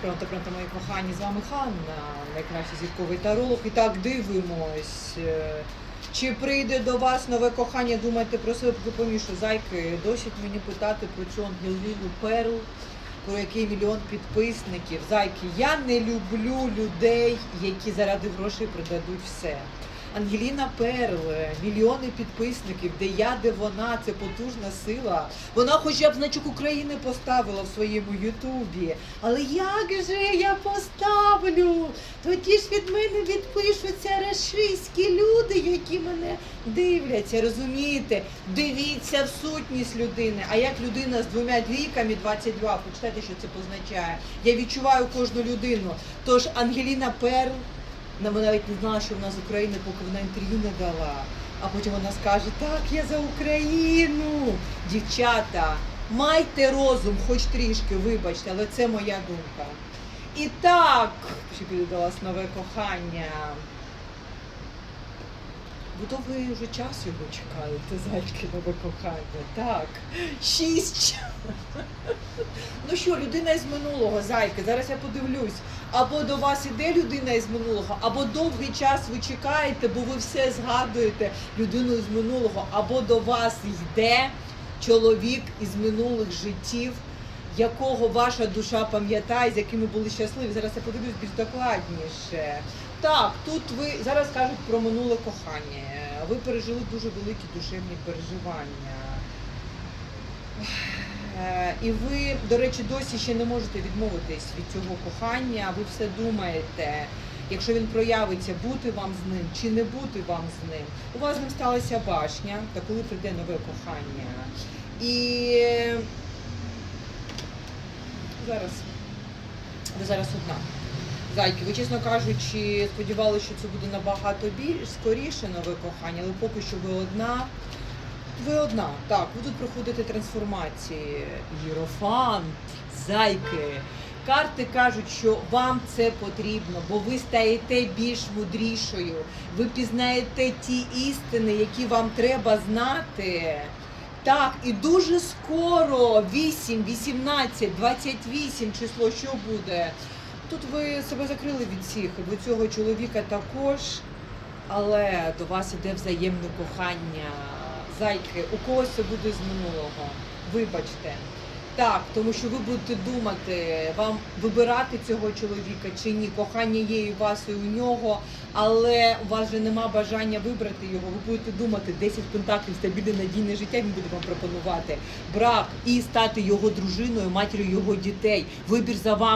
Пронто, пронто, мої кохані, з вами Ханна, найкращий зірковий таролог. І так дивимось. е, Чи прийде до вас нове кохання? Думайте про себе, помішу зайки. Досить мені питати про цю Ангеліну Перл, про який мільйон підписників. Зайки, я не люблю людей, які заради грошей продадуть все. Ангеліна Перл, мільйони підписників, де я, де вона, це потужна сила. Вона хоча б значок України поставила в своєму Ютубі. Але як же я поставлю? Тоді ж від мене відпишуться рашистські люди, які мене дивляться. Розумієте? Дивіться в сутність людини. А як людина з двома двійками 22, почитайте, що це позначає. Я відчуваю кожну людину. Тож Ангеліна Перл. Вона навіть не знала, що вона з України, поки вона інтерв'ю не дала. А потім вона скаже: Так, я за Україну. Дівчата, майте розум, хоч трішки, вибачте, але це моя думка. І так, ще вас нове кохання. Ви вже час його чекаєте, зайчки, нове кохання. Так, шість. Ну що, людина із минулого, зайки, зараз я подивлюсь. Або до вас іде людина із минулого, або довгий час ви чекаєте, бо ви все згадуєте людину з минулого, або до вас йде чоловік із минулих життів, якого ваша душа пам'ятає, з якими були щасливі. Зараз я подивлюсь більш докладніше. Так, тут ви зараз кажуть про минуле кохання. Ви пережили дуже великі душевні переживання. Е, І ви, до речі, досі ще не можете відмовитись від цього кохання. Ви все думаєте, якщо він проявиться, бути вам з ним чи не бути вам з ним. У вас ним сталася башня, та коли прийде нове кохання. І зараз ви зараз одна. Зайки, ви, чесно кажучи, сподівалися, що це буде набагато більш скоріше нове кохання, але поки що ви одна. Ви одна. Так, ви тут проходите трансформації. Єрофант, зайки. Карти кажуть, що вам це потрібно, бо ви стаєте більш мудрішою. Ви пізнаєте ті істини, які вам треба знати. Так, і дуже скоро 8, 18, 28 число, що буде. Тут ви себе закрили від всіх, до цього чоловіка також, але до вас іде взаємне кохання. Зайки, у когось це буде з минулого. Вибачте. Так, тому що ви будете думати, вам вибирати цього чоловіка чи ні. Кохання є у вас, і у нього, але у вас же нема бажання вибрати його. Ви будете думати 10 пентаклів, стабільне надійне життя. Він буде вам пропонувати брак і стати його дружиною, матір'ю його дітей. Вибір за вами.